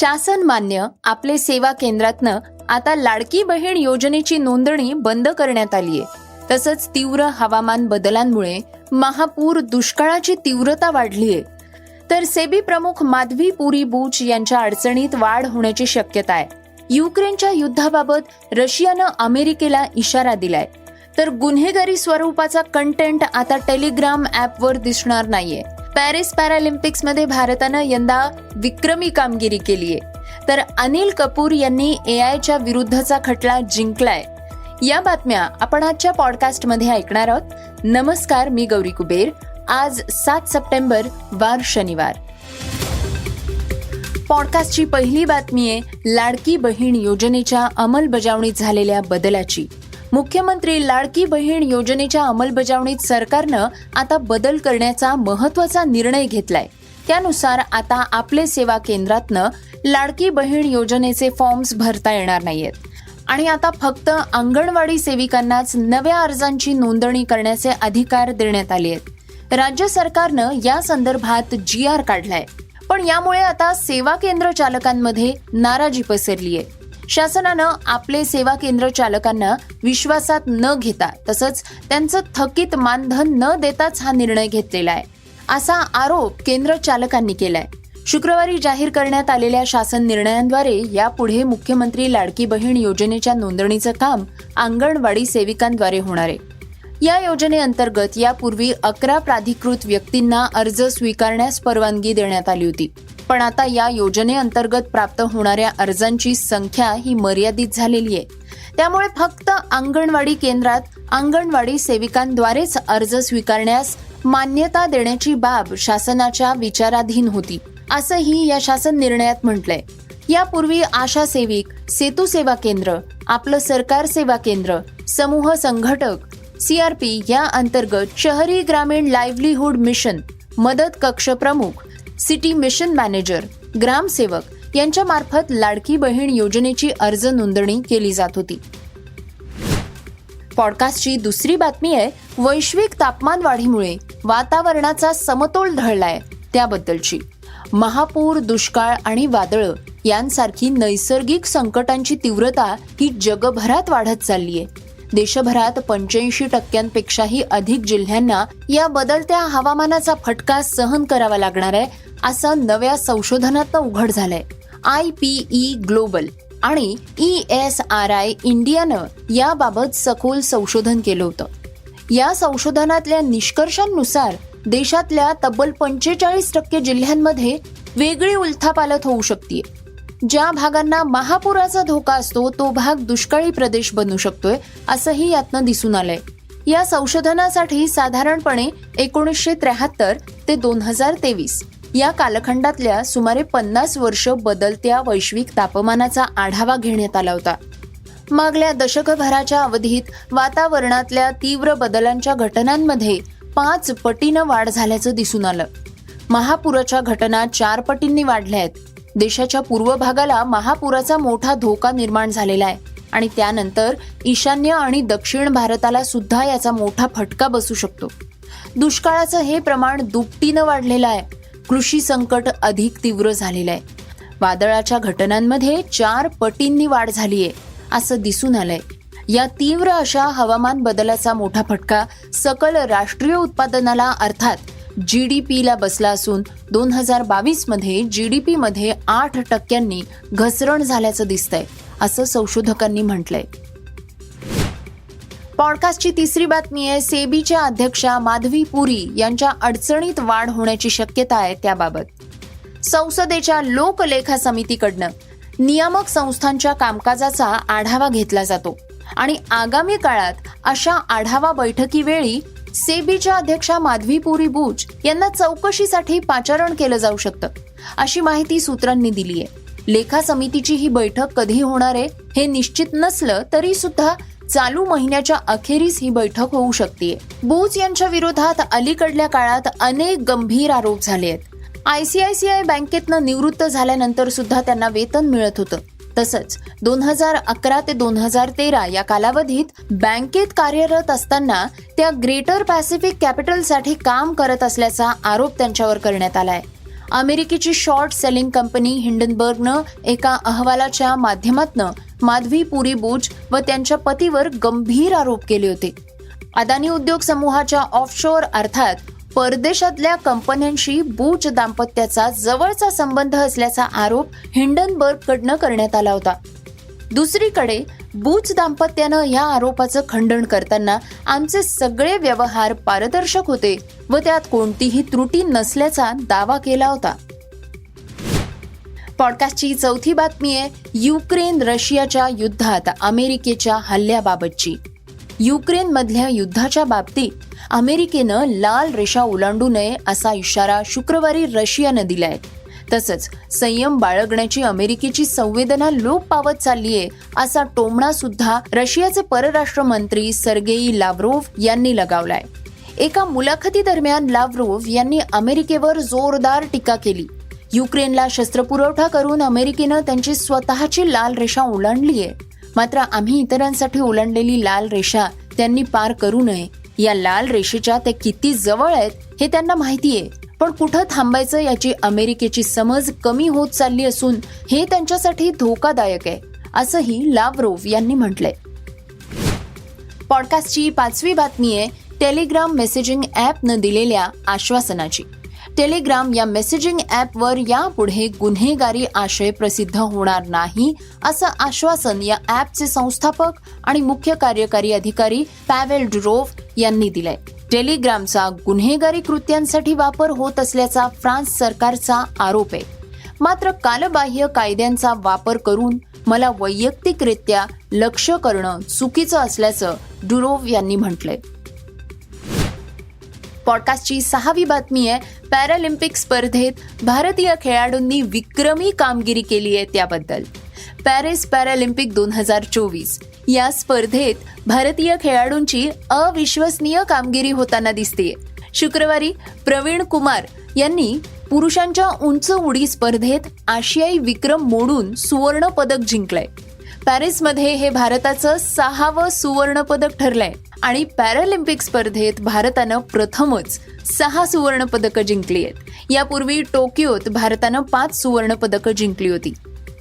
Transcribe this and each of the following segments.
शासन मान्य आपले सेवा केंद्रातनं आता लाडकी बहीण योजनेची नोंदणी बंद करण्यात आली आहे. तसंच तीव्र हवामान बदलांमुळे महापूर दुष्काळाची तीव्रता वाढली आहे. तर सेबी प्रमुख माधवी पुरी बुच यांच्या अडचणीत वाढ होण्याची शक्यता आहे. युक्रेनच्या युद्धाबाबत रशियानं अमेरिकेला इशारा दिलाय. तर गुन्हेगारी स्वरूपाचा कंटेंट आता टेलिग्राम ऍपवर दिसणार नाहीये. पॅरिस पॅरालिम्पिक्समध्ये भारतानं यंदा विक्रमी कामगिरी केली आहे तर अनिल कपूर यांनी ए आयच्या विरुद्धचा खटला जिंकलाय. या बातम्या आपण आजच्या पॉडकास्टमध्ये ऐकणार आहोत. नमस्कार मी गौरी कुबेर. आज सात सप्टेंबर वार शनिवार. पॉडकास्टची पहिली बातमी आहे लाडकी बहीण योजनेच्या अंमलबजावणीत झालेल्या बदलाची. मुख्यमंत्री लाडकी बहीण योजनेच्या अंमलबजावणीत सरकारनं आता बदल करण्याचा महत्त्वाचा निर्णय घेतलाय. त्यानुसार आता आपले सेवा केंद्रातनं लाडकी बहीण योजनेचे फॉर्म्स भरता येणार नाहीयेत. आणि आता फक्त अंगणवाडी सेविकांनाच नव्या अर्जांची नोंदणी करण्याचे अधिकार देण्यात आले आहेत. राज्य सरकारनं या संदर्भात जी आर काढलाय. पण यामुळे आता सेवा केंद्र चालकांमध्ये नाराजी पसरली आहे शासनानं आपले सेवा केंद्र चालकांना विश्वासात न घेता तसंच त्यांचं थकीत मानधन न देताच हा निर्णय घेतलेला आहे. असा आरोप केंद्र चालकांनी केलाय. शुक्रवारी जाहीर करण्यात आलेल्या शासन निर्णयांद्वारे यापुढे मुख्यमंत्री लाडकी बहीण योजनेच्या नोंदणीचं काम अंगणवाडी सेविकांद्वारे होणार आहे. या योजनेअंतर्गत यापूर्वी अकरा प्राधिकृत व्यक्तींना अर्ज स्वीकारण्यास परवानगी देण्यात आली होती. पण आता या योजनेअंतर्गत प्राप्त होणाऱ्या अर्जांची संख्या ही मर्यादित झालेली आहे. त्यामुळे फक्त अंगणवाडी केंद्रात अंगणवाडी सेविकांद्वारेच अर्ज स्वीकारण्यास मान्यता देण्याची बाब शासनाच्या विचाराधीन होती असंही या शासन निर्णयात म्हटलंय. यापूर्वी आशा सेविक सेतू सेवा केंद्र आपलं सरकार सेवा केंद्र समूह संघटक सीआरपी या अंतर्गत शहरी ग्रामीण लाईव्हलीहूड मिशन मदत कक्ष प्रमुख सिटी मिशन मॅनेजर ग्रामसेवक यांच्या मार्फत लाडकी बहीण योजनेची अर्ज नोंदणी केली जात होती. पॉडकास्टची दुसरी बातमी आहे वैश्विक तापमान वाढीमुळे वातावरणाचा समतोल ढळलाय त्याबद्दलची. महापूर दुष्काळ आणि वादळं यांसारखी नैसर्गिक संकटांची तीव्रता ही जगभरात वाढत चालली आहे देशभरात पंच्याऐंशी टक्क्यांपेक्षाही अधिक जिल्ह्यांना या बदलत्या हवामानाचा फटका सहन करावा लागणार आहे असं नव्या संशोधनातनं उघड झालंय. आय पी ई ग्लोबल आणि ई एस आर आय इंडियानं याबाबत सखोल संशोधन केलं होतं. या संशोधनातल्या निष्कर्षांनुसार देशातल्या तब्बल पंचेचाळीस टक्के जिल्ह्यांमध्ये वेगळी उलथापालथ होऊ शकते ज्या भागांना महापुराचा धोका असतो तो भाग दुष्काळी प्रदेश बनू शकतोय असंही यातनं दिसून आलंय. या संशोधनासाठी साधारणपणे एकोणीसशे त्र्याहत्तर ते दोन हजार तेवीस या कालखंडातल्या सुमारे पन्नास वर्ष बदलत्या वैश्विक तापमानाचा आढावा घेण्यात आला होता. मागल्या दशकभराच्या अवधीत वातावरणातल्या तीव्र बदलांच्या घटनांमध्ये पाच पटीनं वाढ झाल्याचं दिसून आलं. महापुराच्या घटना चार पटींनी वाढल्या आहेत. देशाच्या पूर्व भागाला महापुराचा मोठा धोका निर्माण झालेला आहे आणि त्यानंतर ईशान्य आणि दक्षिण भारताला सुद्धा याचा मोठा फटका बसू शकतो. दुष्काळाचं हे प्रमाण दुपटीनं वाढलेलं आहे. कृषी संकट अधिक तीव्र झालेलं आहे. वादळाच्या घटनांमध्ये चार पटींनी वाढ झाली आहे असं दिसून आलंय. या तीव्र अशा हवामान बदलाचा मोठा फटका सकल राष्ट्रीय उत्पादनाला अर्थात जी डी पीला बसला असून दोन हजार बावीसमध्ये जी डी पीमध्ये आठ टक्क्यांनी घसरण झाल्याचं दिसतंय असं संशोधकांनी म्हटलंय. पॉडकास्टची तिसरी बातमी आहे सेबीच्या अध्यक्षा माधवी पुरी यांच्या अडचणीत वाढ होण्याची शक्यता आहे त्याबाबत. संसदेच्या लोकलेखा समितीकडनं नियामक संस्थांच्या कामकाजाचा आढावा घेतला जातो आणि आगामी काळात अशा आढावा बैठकीवेळी सेबीच्या अध्यक्षा माधवी पुरी बुच यांना चौकशीसाठी पाचारण केलं जाऊ शकतं अशी माहिती सूत्रांनी दिली आहे. लेखा समितीची ही बैठक कधी होणार आहे हे निश्चित नसलं तरी सुद्धा चालू महिन्याच्या अखेरीस ही बैठक होऊ शकते. बोस यांच्या विरोधात अलीकडल्या काळात अनेक गंभीर आरोप झाले आहेत. आयसीआयसीआय बँकेतनं निवृत्त झाल्यानंतर सुद्धा त्यांना वेतन मिळत होतं. तसंच दोन हजार अकरा ते दोन हजार तेरा या कालावधीत बँकेत कार्यरत असताना त्या ग्रेटर पॅसिफिक कॅपिटलसाठी काम करत असल्याचा आरोप त्यांच्यावर करण्यात आलाय. अमेरिकेची शॉर्ट सेलिंग कंपनी हिंडनबर्गनं एका अहवालाच्या माध्यमातनं माधवी पुरी बुज व त्यांच्या पतीवर गंभीर आरोप केले होते. अदानी उद्योग समूहाच्या ऑफशोअर अर्थात परदेशातल्या कंपन्यांशी बुच दाम्पत्याचा जवळचा संबंध असल्याचा आरोप हिंडनबर्गकडनं करण्यात आला होता. दुसरीकडे बुच दाम्पत्यानं या आरोपाचं खंडन करताना आमचे सगळे व्यवहार पारदर्शक होते व त्यात कोणतीही त्रुटी नसल्याचा दावा केला होता. पॉडकास्टची चौथी बातमी आहे युक्रेन रशियाच्या युद्धात अमेरिकेच्या हल्ल्याबाबतची. युक्रेनमधल्या युद्धाच्या बाबतीत अमेरिकेनं लाल रेषा ओलांडू नये असा इशारा शुक्रवारी रशियानं दिलाय. तसंच संयम बाळगण्याची अमेरिकेची संवेदना लोप पावत चालली आहे असा टोमणा सुद्धा रशियाचे परराष्ट्र मंत्री सर्गेई लाव्रोव्ह यांनी लगावलाय. एका मुलाखतीदरम्यान लाव्रोव्ह यांनी अमेरिकेवर जोरदार टीका केली. युक्रेनला शस्त्रपुरवठा करून अमेरिकेनं त्यांची स्वतःची लाल रेषा ओलांडली आहे. मात्र आम्ही इतरांसाठी ओलांडलेली लाल रेषा त्यांनी पार करू नये. या लाल रेषेच्या ते किती जवळ आहेत हे त्यांना माहिती आहे. पण कुठं थांबायचं याची अमेरिकेची समज कमी होत चालली असून हे त्यांच्यासाठी धोकादायक आहे असंही लावरोव यांनी म्हटलंय. पॉडकास्टची पाचवी बातमी आहे टेलिग्राम मेसेजिंग ॲपनं दिलेल्या आश्वासनाची. टेलिग्राम या मेसेजिंग ॲपवर यापुढे गुन्हेगारी आशय प्रसिद्ध होणार नाही असं आश्वासन या ॲपचे संस्थापक आणि मुख्य कार्यकारी अधिकारी पॅवेल ड्रोव्ह यांनी दिलंय. टेलिग्रामचा गुन्हेगारी कृत्यांसाठी वापर होत असल्याचा फ्रान्स सरकारचा आरोप आहे. मात्र कालबाह्य कायद्यांचा वापर करून मला वैयक्तिकरित्या लक्ष करणं चुकीचं असल्याचं डुरोव यांनी म्हटलंय. पॉडकास्टची सहावी बातमी आहे पॅरालिम्पिक स्पर्धेत भारतीय खेळाडूंनी विक्रमी कामगिरी केली आहे त्याबद्दल. पॅरिस पॅरालिम्पिक दोन हजार चोवीस. या स्पर्धेत भारतीय खेळाडूंची अविश्वसनीय कामगिरी होताना दिसते. शुक्रवारी प्रवीण कुमार यांनी पुरुषांच्या उंच उडी स्पर्धेत आशियाई विक्रम मोडून सुवर्ण पदक जिंकलंय. पॅरिसमध्ये हे भारताचं सहावं सुवर्णपदक ठरलंय. आणि पॅरालिम्पिक स्पर्धेत भारतानं प्रथमच सहा सुवर्णपदकं जिंकली आहेत. यापूर्वी टोकियोत भारतानं पाच सुवर्णपदकं जिंकली होती.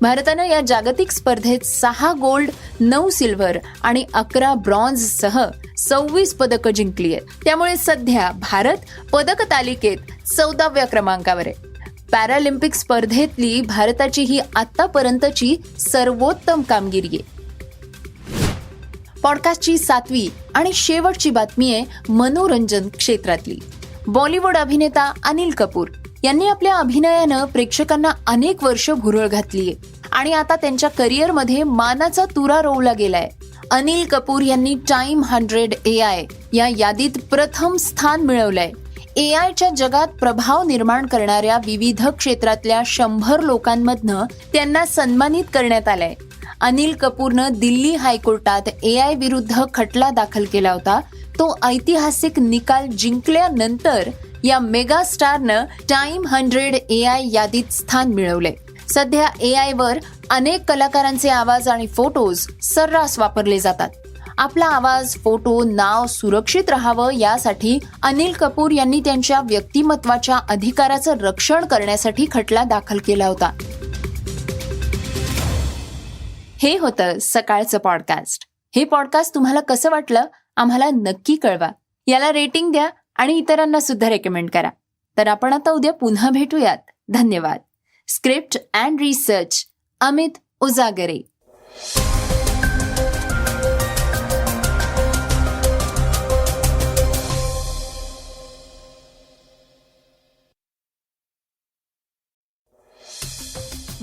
भारतानं या जागतिक स्पर्धेत सहा गोल्ड नऊ सिल्व्हर आणि अकरा ब्रॉन्झ सह सव्वीस पदकं जिंकली आहेत. त्यामुळे सध्या भारत पदक तालिकेत चौदाव्या क्रमांकावर आहे. पॅरालिम्पिक स्पर्धेतली भारताची ही आतापर्यंतची सर्वोत्तम कामगिरी आहे. पॉडकास्टची सातवी आणि शेवटची बातमी आहे मनोरंजन क्षेत्रातली. बॉलिवूड अभिनेता अनिल कपूर यांनी आपल्या अभिनयानं प्रेक्षकांना अनेक वर्ष भुरळ घातलीय. आणि आता त्यांच्या करिअरमध्ये मानाचा तुरा रोवला गेलाय. अनिल कपूर यांनी टाइम हंड्रेड ए आय या यादीत प्रथम स्थान मिळवलंय. ए आयच्या जगात प्रभाव निर्माण करणाऱ्या विविध क्षेत्रातल्या शंभर लोकांमधनं त्यांना सन्मानित करण्यात आलंय. अनिल कपूरनं दिल्ली हायकोर्टात ए आय विरुद्ध खटला दाखल केला होता. तो ऐतिहासिक निकाल जिंकल्यानंतर या मेगा स्टारनं टाइम हंड्रेड ए आय यादीत स्थान मिळवले सध्या ए आय वर अनेक कलाकारांचे आवाज आणि फोटोज सर्रास वापरले जातात. आपला आवाज फोटो नाव सुरक्षित राहावं यासाठी अनिल कपूर यांनी त्यांच्या व्यक्तिमत्वाच्या अधिकाराचं रक्षण करण्यासाठी खटला दाखल केला होता. हे होतं सकाळचं पॉडकास्ट हे पॉडकास्ट तुम्हाला कसं वाटलं? आम्हाला नक्की कळवा. याला रेटिंग द्या आणि इतरांना सुद्धा रेकमेंड करा. तर आपण आता उद्या पुन्हा भेटूयात. धन्यवाद. Script and research Amit Ujagare.